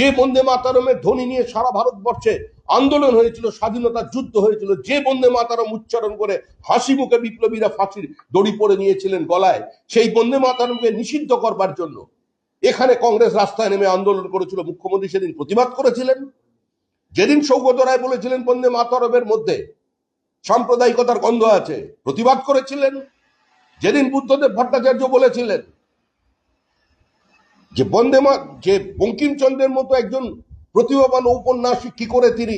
যে বন্দে মাতারমের ধ্বনি নিয়ে সারা ভারতবর্ষে আন্দোলন হয়েছিল স্বাধীনতার যুদ্ধ হয়েছিল, যে বন্দে মাতারম উচ্চারণ করে হাসি মুখে বিপ্লবীরা ফাঁসির দড়ি পরে নিয়েছিলেন গলায়, সেই বন্দে মাতারমকে নিষিদ্ধ করবার জন্য এখানে কংগ্রেস রাস্তায় নেমে আন্দোলন করেছিল, মুখ্যমন্ত্রী সেদিন প্রতিবাদ করেছিলেন। যেদিন সৌগত রায় বলেছিলেন, বন্দে মাতারমের মধ্যে সাম্প্রদায়িকতার গন্ধ আছে, প্রতিবাদ করেছিলেন। যেদিন বুদ্ধদেব ভট্টাচার্য বলেছিলেন যে বন্দে যে বঙ্কিমচন্দ্রের মতো একজন প্রতিভাবান ঔপন্যাসিক কি করে তিনি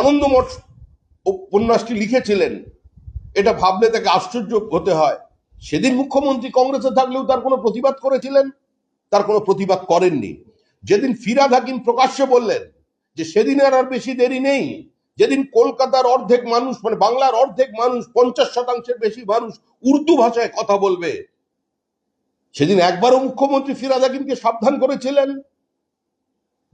আনন্দমঠ উপন্যাসটি লিখেছিলেন, এটা ভাবলে তাকে আশ্চর্য হতে হয়। সেদিন মুখ্যমন্ত্রী কংগ্রেসে থাকলেও তার কোনো প্রতিবাদ করেছিলেন, তার কোনো প্রতিবাদ করেননি। যেদিন ফিরাদ হাকিম প্রকাশ্যে বললেন যে সেদিন আর আর বেশি দেরি নেই, যেদিন কলকাতার অর্ধেক মানুষ মানে বাংলার অর্ধেক মানুষ, পঞ্চাশ শতাংশের বেশি মানুষ উর্দু ভাষায় কথা বলবে সেদিন একবারও মুখ্যমন্ত্রী ফিরাদ হাকিমকে সাবধান করেছিলেন।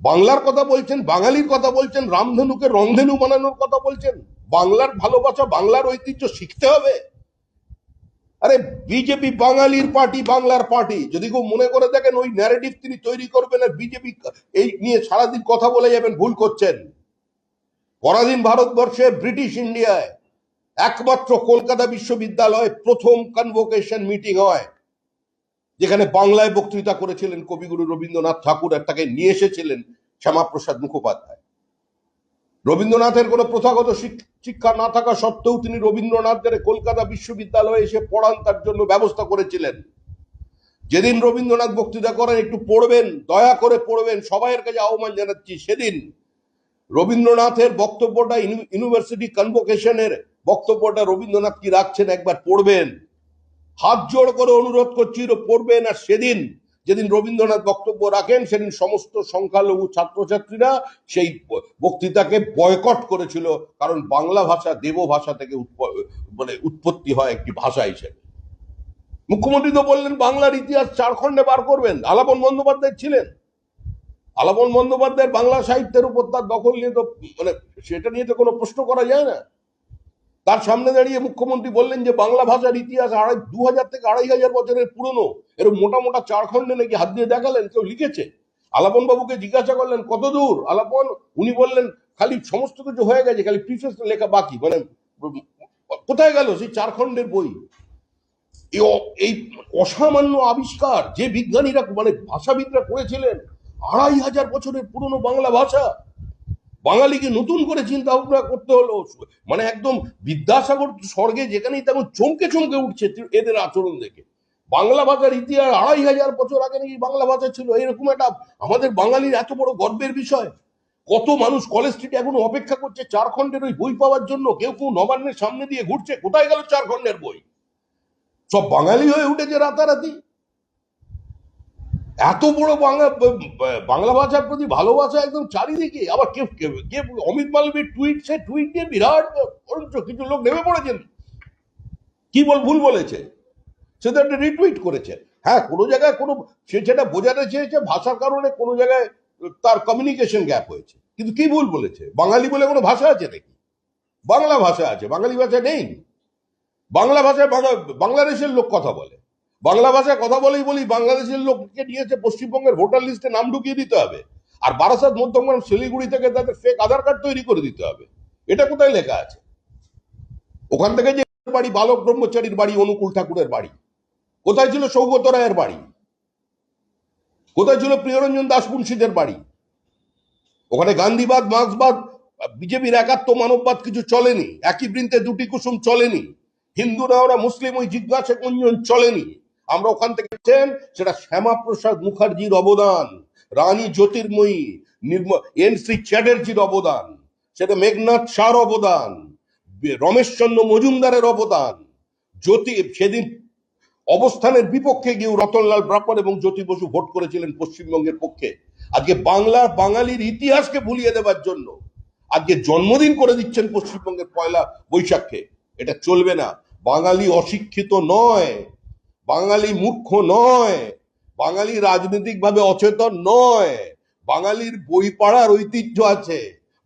বাংলার কথা বলছেন, বাঙালির কথা বলছেন, রামধেনুকে রংধেনু বানানোর কথা বলছেন। বাংলার ভালোবাসা, বাংলার ঐতিহ্য শিখতে হবে। আরে, বিজেপি বাঙালির পার্টি, বাংলার পার্টি। যদি কেউ মনে করে দেখেন ওই ন্যারেটিভ তিনি তৈরি করবেন আর বিজেপি এই নিয়ে সারাদিন কথা বলে যাবেন, ভুল করছেন। পরাধীন ভারতবর্ষে, ব্রিটিশ ইন্ডিয়ায় একমাত্র কলকাতা বিশ্ববিদ্যালয়ে প্রথম কনভোকেশন মিটিং হয়। যেখানে বাংলায় বক্তৃতা করেছিলেন কবিগুরু রবীন্দ্রনাথ ঠাকুর তাকে নিয়ে এসেছিলেন শ্যামাপ্রসাদ মুখোপাধ্যায়। রবীন্দ্রনাথের কোনো প্রথাগত শিক- শিক্ষা না থাকা সত্ত্বেও তিনি রবীন্দ্রনাথদের কলকাতা বিশ্ববিদ্যালয়ে এসে পড়ান, তার জন্য ব্যবস্থা করেছিলেন। যেদিন রবীন্দ্রনাথ বক্তৃতা করেন, একটু পড়বেন, দয়া করে পড়বেন, সবাইয়ের কাছে আহ্বান জানাচ্ছি, সেদিন রবীন্দ্রনাথের বক্তব্যটা ইউনিভার্সিটি কনভোকেশনের বক্তব্যটা রবীন্দ্রনাথ কি রাখছেন একবার পড়বেন। হাত জোড় করে অনুরোধ করছি পড়বেন আর সেদিন। যেদিন রবীন্দ্রনাথ বক্তব্য রাখেন, সেদিন সমস্ত সংখ্যালঘু ছাত্রছাত্রীরা সেই বক্তৃতাকে বয়কট করেছিল, কারণ বাংলা ভাষা দেব ভাষা থেকে মানে উৎপত্তি হয় একটি ভাষা হিসেবে। মুখ্যমন্ত্রী তো বললেন, বাংলার ইতিহাস চার খণ্ডে বার করবেন। আলাপন বন্দ্যোপাধ্যায় ছিলেন। আলাপন বন্দ্যোপাধ্যায়ের বাংলা সাহিত্যের উপর তার দখল নিয়ে তো মানে সেটা নিয়ে তো কোনো প্রশ্ন করা যায় না। তার সামনে দাঁড়িয়ে মুখ্যমন্ত্রী বললেন যে বাংলা ভাষার ইতিহাস আড়াই দু হাজার থেকে আড়াই হাজার বছরের পুরনো। এর মোটা মোটা চার খণ্ডে নাকি হাত দিয়ে দেখালেন, কেউ লিখেছে। আলাপন বাবুকে জিজ্ঞাসা করলেন, কত দূর? আলাপন উনি বললেন, খালি সমস্ত কিছু হয়ে গেছে, খালি প্রিফেস লেখা বাকি। মানে কোথায় গেল সেই চার খণ্ডের বই এই অসামান্য আবিষ্কার যে বিজ্ঞানীরা মানে ভাষাবিদরা করেছিলেন, আড়াই হাজার বছরের পুরনো বাংলা ভাষা। বাঙালিকে নতুন করে চিন্তা ভাবনা করতে হলো। মানে একদম বিদ্যাসাগর স্বর্গে যেখানেই তেমন চমকে চমকে উঠছে এদের আচরণ দেখে। বাংলা ভাষার ইতিহাস আড়াই হাজার বছর আগে নাকি বাংলা ভাষা ছিল। এরকম একটা আমাদের বাঙালির এত বড় গর্বের বিষয়। কত মানুষ কলেজ স্ট্রিটে এখন অপেক্ষা করছে চার খণ্ডের ওই বই পাওয়ার জন্য। কেউ কেউ নবান্নের সামনে দিয়ে ঘুরছে, কোথায় গেল চার খণ্ডের বই? সব বাঙালি হয়ে উঠেছে রাতারাতি। এত বড় বাংলা বাংলা ভাষার প্রতি ভালোবাসা একদম চারিদিকে। আবার কে, কে- অমিত মালবীর টুইট সে টুইট দিয়ে বিরাট বরঞ্চ কিছু লোক নেমে পড়েছেন। কি বল, ভুল বলেছে? সে তো একটা রিটুইট করেছে। হ্যাঁ কোনো জায়গায় কোনো, সে যেটা বোঝাতে চেয়েছে, ভাষার কারণে কোনো জায়গায় তার কমিউনিকেশন গ্যাপ হয়েছে। কিন্তু কি ভুল বলেছে? বাঙালি বলে কোনো ভাষা আছে নাকি? বাংলা ভাষা আছে, বাঙালি ভাষা নেই। বাংলা ভাষায় বাংলা- বাংলাদেশের লোক কথা বলে। বাংলা ভাষায় কথা বলেই বলি, বাংলাদেশের লোককে নিয়েছে, পশ্চিমবঙ্গের ভোটার লিস্টে নাম ঢুকিয়ে দিতে হবে। আর বারাসাত, মধ্যমগ্রাম, শিলিগুড়ি থেকে তাদের ফেক আধার কার্ড তৈরি করে দিতে হবে। এটা কোথায় লেখা আছে? ওখান থেকে যে বাড়ি, বালক ব্রহ্মচারীর বাড়ি, অনুকূল ঠাকুরের বাড়ি। কোথায় ছিল সৌগত রায়ের বাড়ি? কোথায় ছিল প্রিয়রঞ্জন দাস মুন্সিদের বাড়ি? ওখানে গান্ধীবাদ, মার্ক্সবাদ, বিজেপির একাত্ম মানববাদ কিছু চলেনি। একই বৃন্তে দুটি কুসুম চলেনি। হিন্দু না ওরা, মুসলিম ওই জিজ্ঞাসা কুঞ্জন চলেনি। আমরা ওখান থেকে সেটা শ্যামাপ্রসাদ মুখার্জির অবদান, রানী জ্যোতির্ময়ী এন শ্রী চ্যাটার্জির অবদান, সেটা মেঘনাথ শাহর অবদান রমেশচন্দ্র মজুমদারের অবদান, জ্যোতি, সেদিন অবস্থানের বিপক্ষে গিয়ে রতনলাল ব্রাহ্মণ এবং জ্যোতি বসু ভোট করেছিলেন পশ্চিমবঙ্গের পক্ষে। আজকে বাংলার বাঙালির ইতিহাসকে ভুলিয়ে দেওয়ার জন্য আজকে জন্মদিন করে দিচ্ছেন পশ্চিমবঙ্গের পয়লা বৈশাখে এটা চলবে না। বাঙালি অশিক্ষিত নয়। বাঙালি মূর্খ নয়, বাঙালি রাজনৈতিকভাবে অচেতন নয়, বাঙালির বই পড়ার ঐতিহ্য আছে,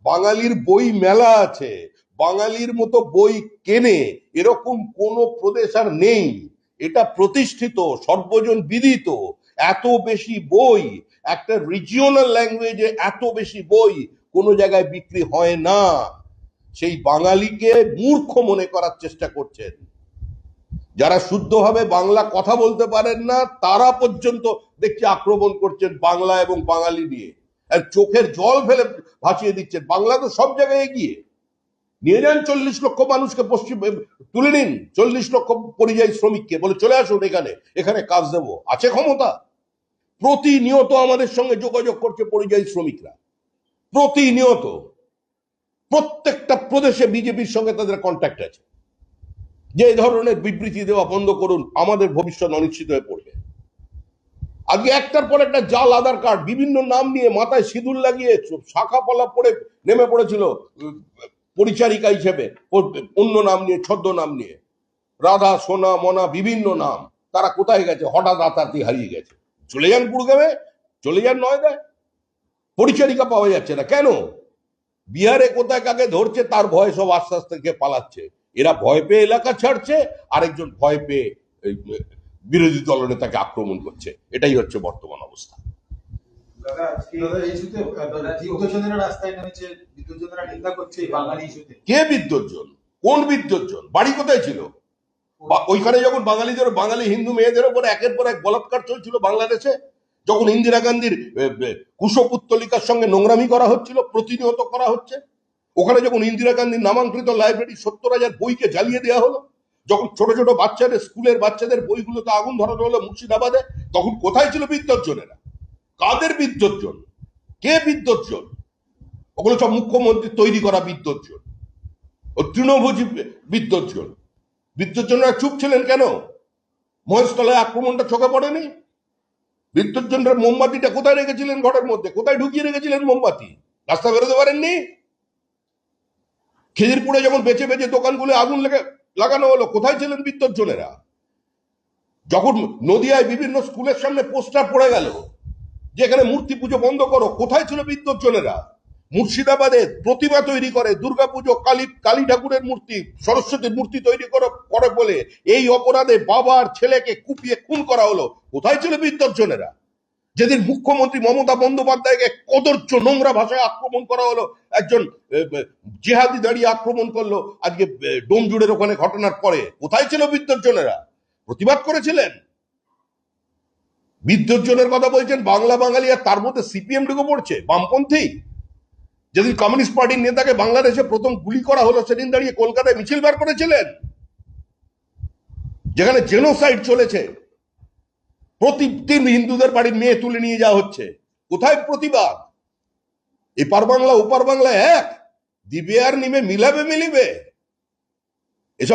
বাঙালির বই মেলা আছে, বাঙালির মতো বই কেনে, এরকম কোনো প্রদেশ আর নেই। এটা প্রতিষ্ঠিত, সর্বজন বিদিত, এত বেশি বই, একটা রিজিওনাল ল্যাঙ্গুয়েজে এত বেশি বই কোনো জায়গায় বিক্রি হয় না। সেই বাঙালিকে মূর্খ মনে করার চেষ্টা করছেন। যারা শুদ্ধভাবে বাংলা কথা বলতে পারেন না, তারা পর্যন্ত দেখছি আক্রমণ করছেন বাংলা এবং বাঙালি নিয়ে। আর চোখের জল ফেলে ভাসিয়ে দিচ্ছেন। বাংলা তো সব জায়গায় এগিয়ে। নিয়ে যান চল্লিশ লক্ষ মানুষকে পশ্চিম তুলে নিন চল্লিশ লক্ষ পরিযায়ী শ্রমিককে। বলে চলে আসুন এখানে এখানে কাজ দেব। আছে ক্ষমতা? প্রতিনিয়ত আমাদের সঙ্গে যোগাযোগ করছে পরিযায়ী শ্রমিকরা। প্রতিনিয়ত। প্রত্যেকটা প্রদেশে বিজেপির সঙ্গে তাদের কন্ট্যাক্ট আছে। যে ধরনের বিবৃতি দেওয়া বন্ধ করুন, আমাদের ভবিষ্যৎ অনিশ্চিত হয়ে পড়বে। আজকে একটার পর একটা জাল, আধার কার্ড, বিভিন্ন নাম নিয়ে মাথায় সিঁদুর লাগিয়ে শাখা পলা পড়ে, নেমে পড়েছিল, পরিচারিকা হিসেবে, অন্য নাম নিয়ে, ছদ্ম নাম নিয়ে। রাধা, সোনা, মনা, বিভিন্ন নাম। তারা কোথায় গেছে? হঠাৎ আতাতি হারিয়ে গেছে। চলে যান গুড়গামে চলে যান নয়দায় পরিচারিকা পাওয়া যাচ্ছে না। কেন? বিহারে কোথায় কাকে ধরছে, তার ভয় সব আস্তে আস্তে পালাচ্ছে। এরা ভয় পেয়ে এলাকা ছাড়ছে আরেকজন ভয় পেয়ে বিরোধী দলনেতাকে আক্রমণ করছে। এটাই হচ্ছে বর্তমান অবস্থা। কে বিদ্যুৎজন? কোন বিদ্যুৎজন? বাড়ি কোথায় ছিল? বা- ওইখানে যখন বাঙালিদের বাঙালি হিন্দু মেয়েদের উপর একের পর এক বলাৎকার চলছিল বাংলাদেশে যখন ইন্দিরা গান্ধীর কুশপুত্তলিকার সঙ্গে নোংরামি করা হচ্ছিল প্রতিনিয়ত করা হচ্ছে ওখানে যখন ইন্দিরা গান্ধীর নামাঙ্কৃত লাইব্রেরি সত্তর হাজার বইকে জ্বালিয়ে দেওয়া হলো, যখন ছোট ছোট বাচ্চাদের, স্কুলের বাচ্চাদের বইগুলোতে আগুন ধরানো হলো মুর্শিদাবাদে, তখন কোথায় ছিল বিদ্যুৎজনেরা? কাদের বিদ্যুৎজন কে বিদ্যুৎজন ওগুলো সব মুখ্যমন্ত্রী তৈরি করা বিদ্যুৎজন ও তৃণভোজী বিদ্যুৎজন বিদ্যুৎজনরা চুপ ছিলেন কেন? মহেশতলায় আক্রমণটা চোখে পড়েনি? বিদ্যুৎজনরা মোমবাতিটা কোথায় রেখেছিলেন ঘরের মধ্যে? কোথায় ঢুকিয়ে রেখেছিলেন মোমবাতি? রাস্তা বেরোতে পারেননি? খিদিরপুরে যখন বেঁচে বেঁচে দোকানগুলো আগুন লেগে লাগানো হলো, কোথায় ছিলেন বিদ্যুৎজনেরা যখন নদিয়ায় বিভিন্ন স্কুলের সামনে পোস্টার পড়ে গেল যে এখানে মূর্তি পুজো বন্ধ করো, কোথায় ছিল বিদ্যুৎজনেরা মুর্শিদাবাদে প্রতিমা তৈরি করে দুর্গাপুজো কালী কালী ঠাকুরের মূর্তি, সরস্বতীর মূর্তি তৈরি করে করে বলে এই অপরাধে বাবার ছেলেকে কুপিয়ে খুন করা হলো। কোথায় ছিল বিদ্যুৎজনেরা যেদিন মুখ্যমন্ত্রী মমতা বন্দ্যোপাধ্যায়কে কদর্য নোংরা ভাষায় আক্রমণ করা হলো, একজন জিহাদি দাঁড়িয়ে আক্রমণ করল, আজকে ডোমজুড়ের ওখানে ঘটনার পরে। কোথায় ছিল বিদ্যুৎজনেরা? প্রতিবাদ করেছিলেন। বিদ্যুৎজনের কথা বলছেন বাংলা বাঙালি, আর তার মধ্যে সিপিএম ঢুকে পড়ছে, বামপন্থী। যেদিন কমিউনিস্ট পার্টির নেতাকে বাংলাদেশে প্রথম গুলি করা হলো, সেদিন দাঁড়িয়ে কলকাতায় মিছিল বার করেছিলেন। যেখানে জেনোসাইড চলেছে। প্রতিদিন হিন্দুদের বাড়ির মেয়ে তুলে নিয়ে যাওয়া হচ্ছে। কোথায় প্রতিবাদ? এপার বাংলা, ওপার বাংলা এক। দিবে আর নিবে, মিলাবে, মিলিবে।